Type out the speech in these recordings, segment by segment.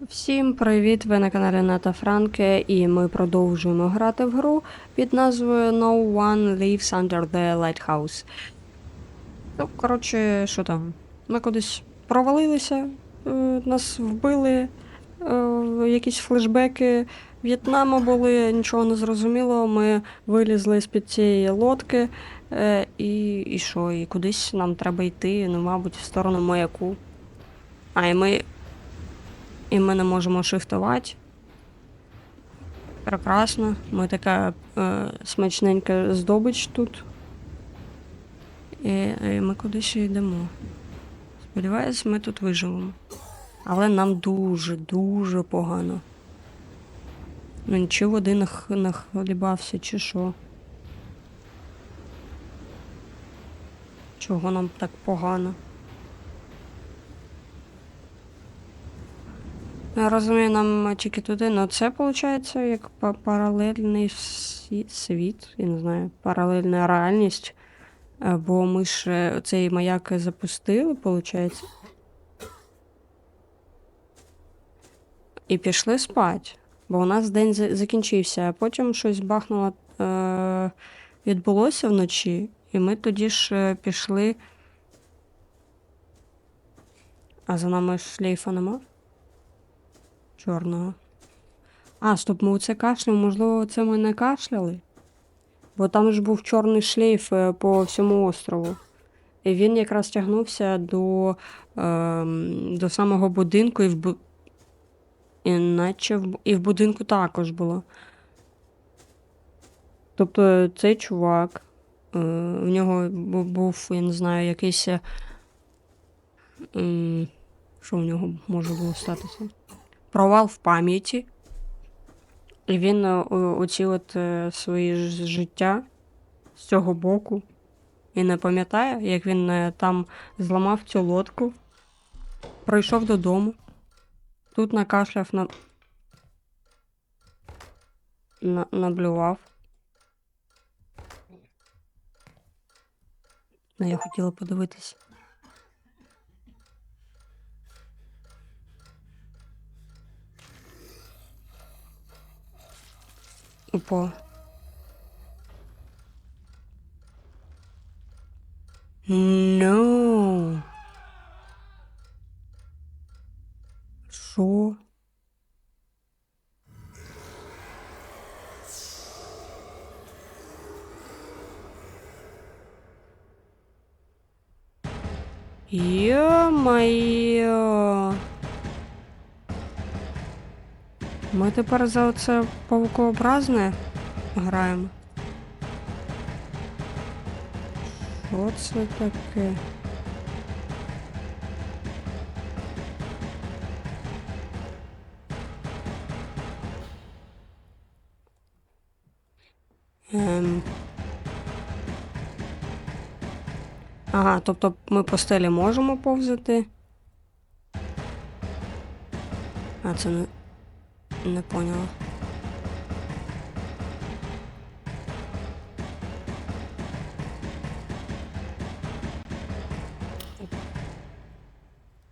Всім привіт! Ви на каналі Ната Франке, і ми продовжуємо грати в гру під назвою No One Lives Under the Lighthouse. Ну, коротше, що там? Ми кудись провалилися, е, нас вбили, е, якісь флешбеки В'єтнаму були, нічого не зрозуміло. Ми вилізли з-під цієї лодки. Е, і, і що? І кудись нам треба йти, ну, мабуть, в сторону маяку. А, і ми і ми не можемо шифтувати. Прекрасно. Ми така е, смачненька здобич тут. І, і ми кудись йдемо. Сподіваюсь, ми тут виживемо. Але нам дуже, дуже погано. Ну, чи води нах, нахлібався, чи що. Чого нам так погано? Я розумію, нам тільки туди, але це виходить як паралельний світ, я не знаю, паралельна реальність. Бо ми ж цей маяк запустили, виходить. І пішли спати. Бо у нас день закінчився, а потім щось бахнуло, е- відбулося вночі, і ми тоді ж е, пішли. А за нами шлейфа нема? Чорного. А, стоп, ми оце кашляємо, можливо, це ми не кашляли? Бо там ж був чорний шлейф е, по всьому острову. І він якраз тягнувся до, ем, до самого будинку, і в, бу... і, наче в... і в будинку також було. Тобто цей чувак, е, в нього був, я не знаю, якийсь. е, Що в нього може було статися? Провал в пам'яті. І він о- оці от е, свої життя з цього боку. І не пам'ятає, як він е, там зламав цю лодку, прийшов додому, тут накашляв на... На... наблював. Ну, я хотіла подивитись. Опа. No. Що? Йо-моє. Ми тепер за оце павукообразне граємо. Що це таке? Ем. Ага, тобто ми по стелі можемо повзати. А, це не, не поняла.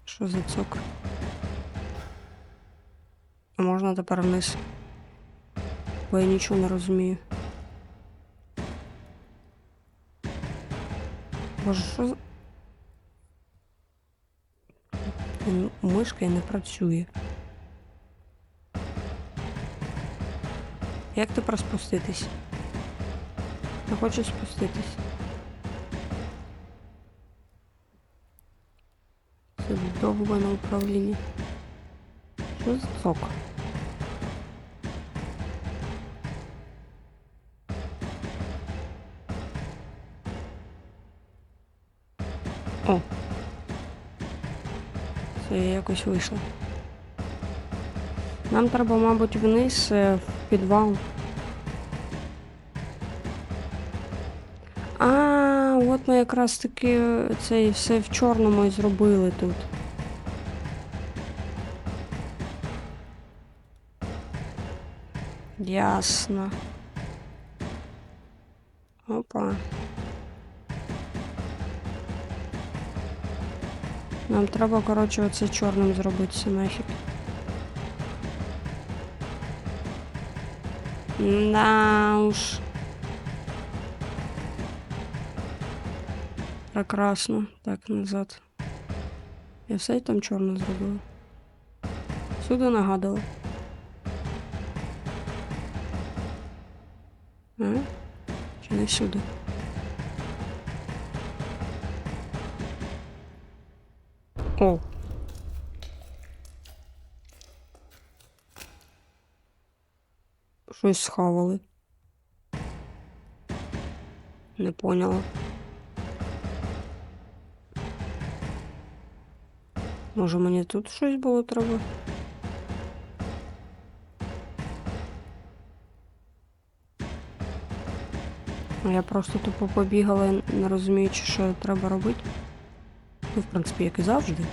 Що за цок? Можна тепер вниз? Бо я нічого не розумію. Боже, що за. Мишка не працює. Як тепер спуститись? Я хочу спуститись. Це довбане управління. Що за цок? О. Це якось вийшла. Нам треба, мабуть, вниз е, в підвал. Ми якраз таки це все в чорному і зробили тут. Ясно. Опа. Нам треба, коротше, оце чорним зробити все нафіг. Да уж. Прекрасно. Так, назад. Я все там чорно зробила. Сюди нагадала. А? Чи не всюди? О. Щось схавали. Не поняла. Може мені тут щось було треба? Я просто тупо побігала, не розуміючи, що треба робити. Ну, в принципі, як і завжди.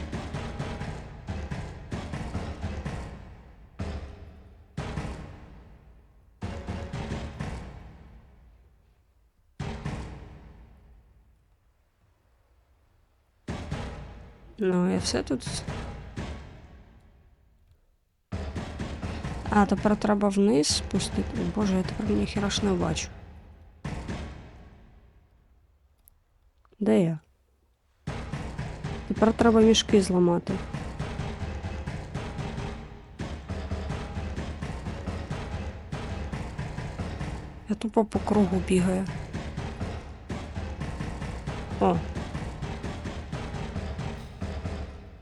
Все тут. А, тепер треба вниз спустити. Боже, я тепер ніхіра ж не бачу. Де я? Тепер треба мішки зламати. Я тупо по кругу бігаю. О.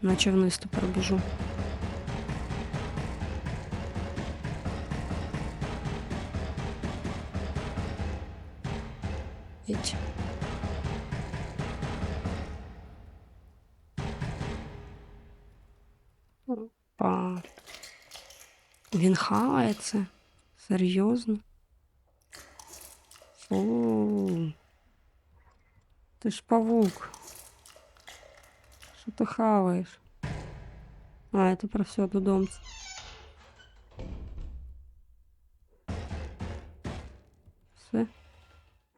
Наче вниз тепер біжу. Іть. Опа. Він хавається. Серйозно? Фу. Ти ж павук. Що ти хаваєш? А, я тепер все додому. Все.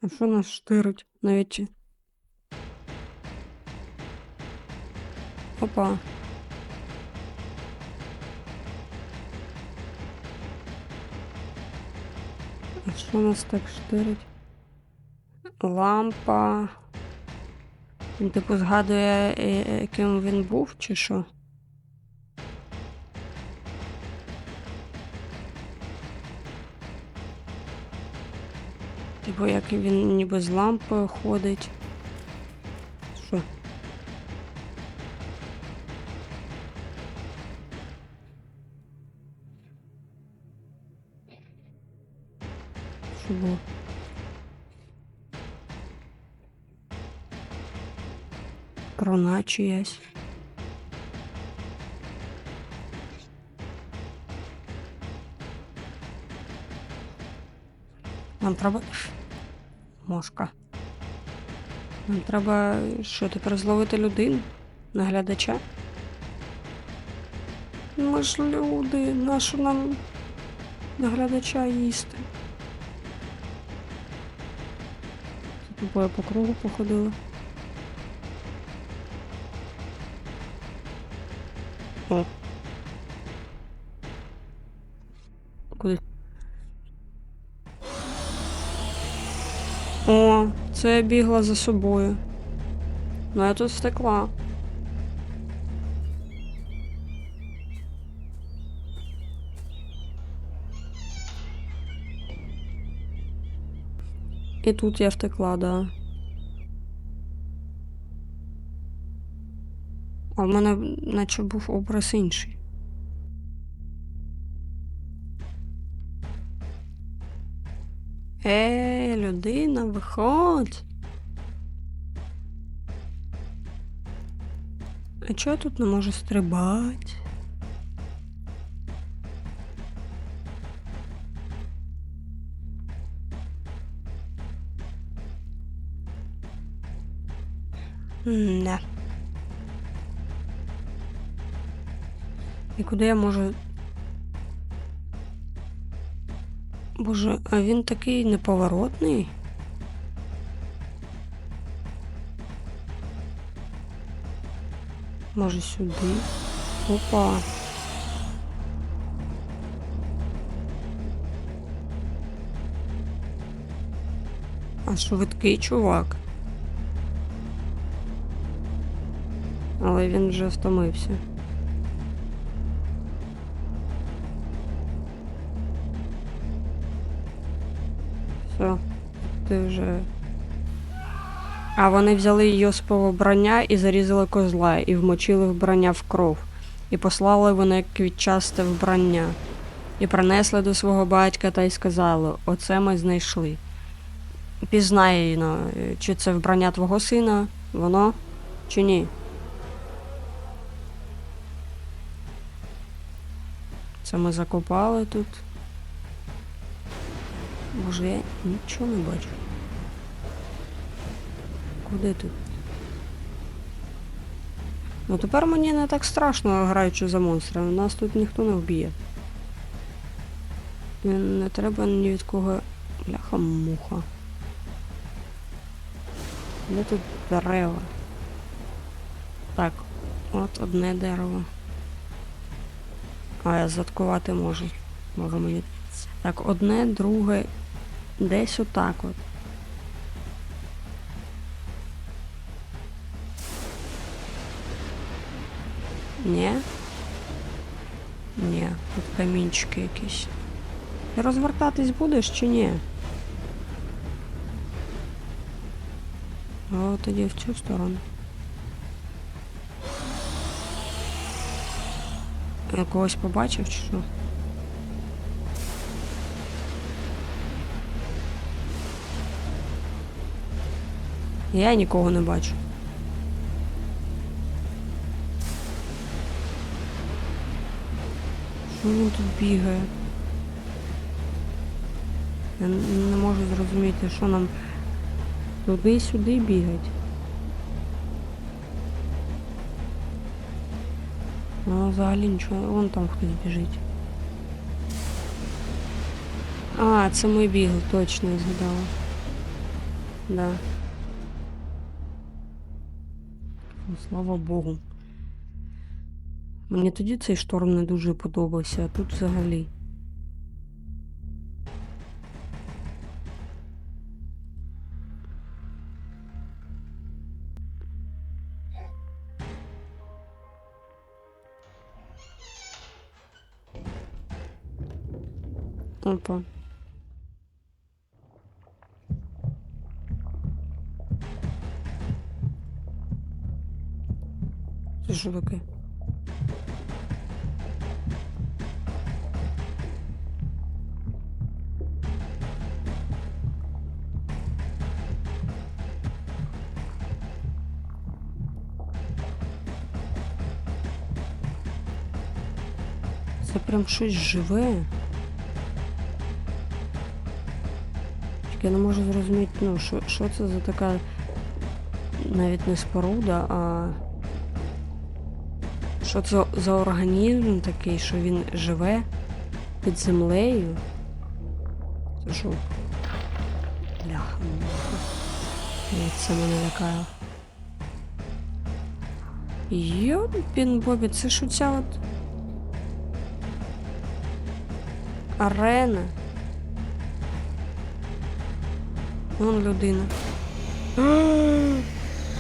А що нас штирить навіть? Опа. А що нас так штирить? Лампа. Він типу згадує, е, е, яким він був, чи що? Типу, як він ніби з лампою ходить. Що? Що? Крона чиясь. Нам треба. Мошка. Нам треба що тепер зловити людину? Наглядача? Ми ж люди, нащо нам наглядача їсти? Це тупо по кругу походила. Це я бігла за собою. Ну я тут втекла. І тут я втекла, да. А в мене наче був образ інший. Людина, виходь. А чого тут не можу стрибати? Не. І куди я можу. Боже, а він такий неповоротний. Може сюди. Опа. А швидкий чувак. Але він вже втомився. Все, ти вже. А вони взяли Йосипове вбрання і зарізали козла, і вмочили вбрання в кров, і послали вони квітчасте вбрання, і принесли до свого батька та й сказали: Оце ми знайшли. Пізнай, ну, чи це вбрання твого сина, воно, чи ні. Це ми закопали тут. Боже, я нічого не бачу. Куди тут? Ну тепер мені не так страшно, граючи за монстрами. Нас тут ніхто не вб'є. Не, треба ні від кого. Бляха муха. Де тут дерева? Так, от одне дерево. А я заткувати можу. Можу мені. Так, одне, друге. Десь отак от. Ні? Ні, тут камінчики якісь. Ти розвертатись будеш чи ні? О, тоді в цю сторону. Я когось побачив чи що? Я нікого не бачу. Що він тут бігає? Я не можу зрозуміти, що нам туди-сюди бігать. Ну, взагалі нічого. Вон там хтось біжить. А, це ми бігли, точно я згадала. Да. Ну, Слава Богу. Мені тоді цей шторм не дуже подобався, а тут взагалі. Опа. Що? Це прям щось живе. Я не можу зрозуміти, ну, що, що це за така навіть не споруда, а що це за організм такий, що він живе під землею? Це що? Бляха. Це мене лякає. Йопін Бобі, це ж оця от арена. Вон людина.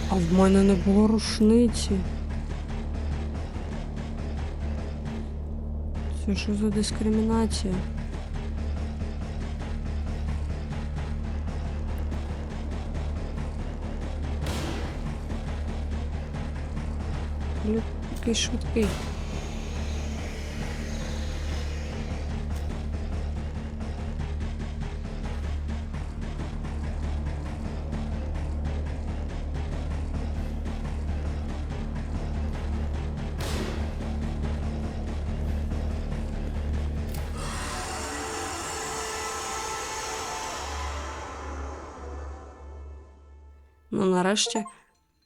А в мене не було рушниці. Це що за дискримінація? Який швидкий. Нарешті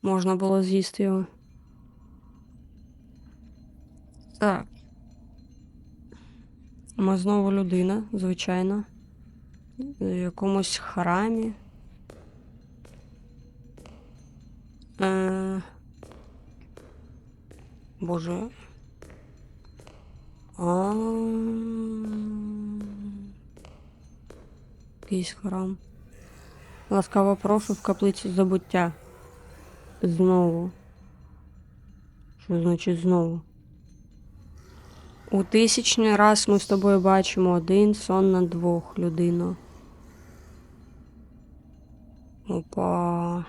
можна було з'їсти його. Так. Ми знову людина, звичайно. В якомусь храмі. Е... Боже. А. Якийсь храм. Ласкаво прошу в каплицю забуття. Знову. Що значить знову? У тисячний раз ми з тобою бачимо один сон на двох, людино. Опа.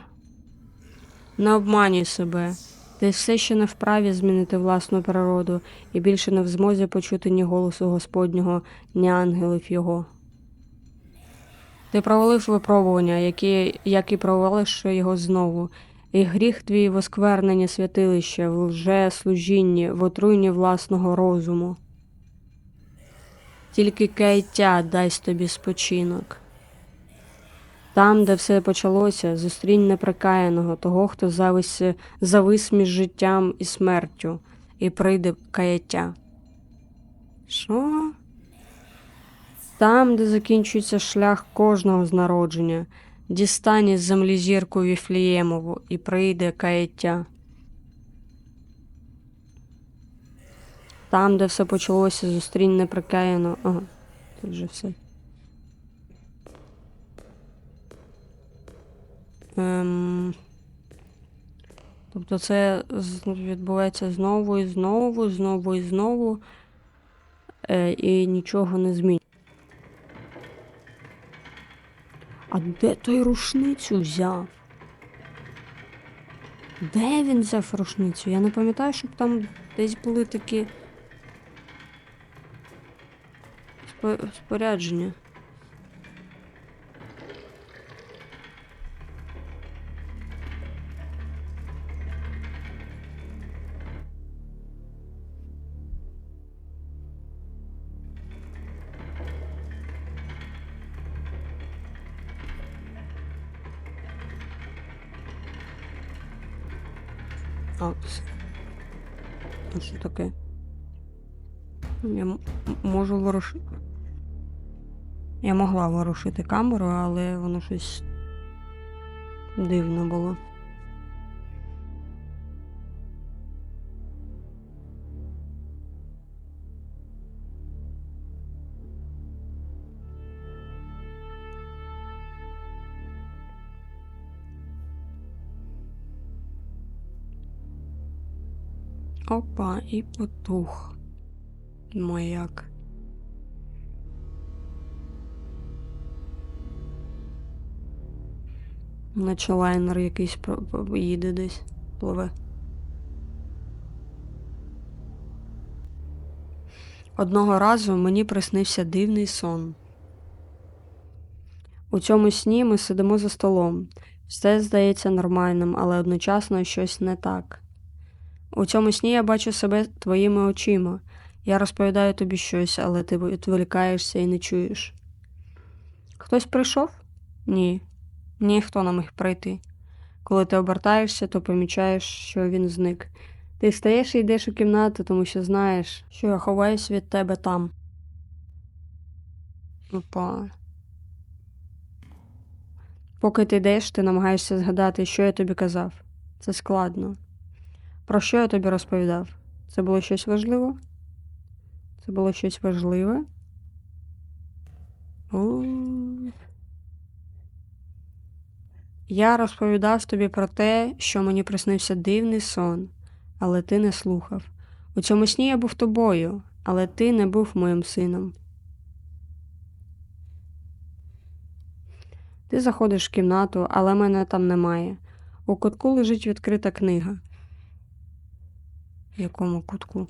Не обманюй себе. Ти все ще не вправі змінити власну природу і більше не в змозі почути ні голосу Господнього, ні ангелів його. Ти провалив випробування, які, як і провалиш його знову, і гріх твій в оскверненні святилища, в лжеслужінні, в отруйні власного розуму. Тільки каяття дасть тобі спочинок. Там, де все почалося, зустрінь неприкаяного, того, хто завис, завис між життям і смертю, і прийде каяття. Що? Там, де закінчується шлях кожного з народження, дістань із землі зірку Віфліємову і прийде каяття. Там, де все почалося, зустрінь неприкаяно. Ага, тут же все. Ем... Тобто це відбувається знову і знову, знову і знову, е, і нічого не змінює. А де той рушницю взяв? Де він взяв рушницю? Я не пам'ятаю, щоб там десь були такі спо- спорядження. Ворушити. Я могла ворушити камеру, але воно щось дивно було. Опа, і потух. Маяк. Наче лайнер якийсь їде десь, пливе. Одного разу мені приснився дивний сон. У цьому сні ми сидимо за столом. Все здається нормальним, але одночасно щось не так. У цьому сні я бачу себе твоїми очима. Я розповідаю тобі щось, але ти відволікаєшся і не чуєш. Хтось прийшов? Ні. Ніхто не міг прийти. Коли ти обертаєшся, то помічаєш, що він зник. Ти встаєш і йдеш у кімнату, тому що знаєш, що я ховаюсь від тебе там. Опа. Поки ти йдеш, ти намагаєшся згадати, що я тобі казав. Це складно. Про що я тобі розповідав? Це було щось важливе? Це було щось важливе? О. Я розповідав тобі про те, що мені приснився дивний сон, але ти не слухав. У цьому сні я був тобою, але ти не був моїм сином. Ти заходиш в кімнату, але мене там немає. У кутку лежить відкрита книга. В якому кутку?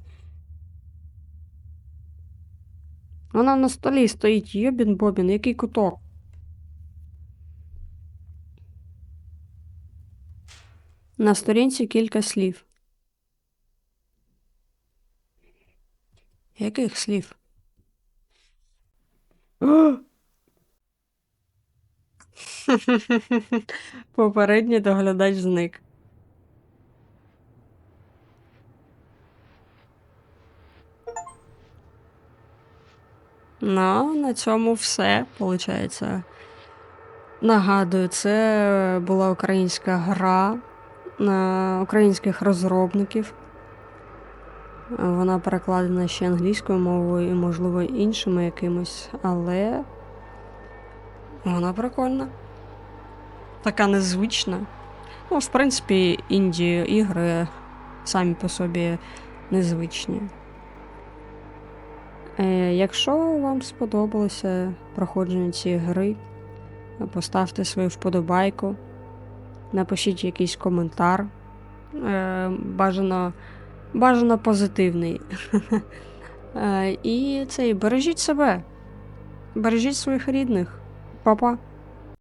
Вона на столі стоїть, йобін бобін, який куток? На сторінці кілька слів. Яких слів? Попередній доглядач зник. Ну, на цьому все, виходить. Нагадую, це була українська гра українських розробників. Вона перекладена ще англійською мовою і, можливо, іншими якимось, але вона прикольна. така незвична. Ну, в принципі, інді ігри самі по собі незвичні. Е, якщо вам сподобалося проходження цієї гри, поставте свою вподобайку, напишіть якийсь коментар. Е, бажано, бажано позитивний. Е, і це, бережіть себе. Бережіть своїх рідних. Па-па.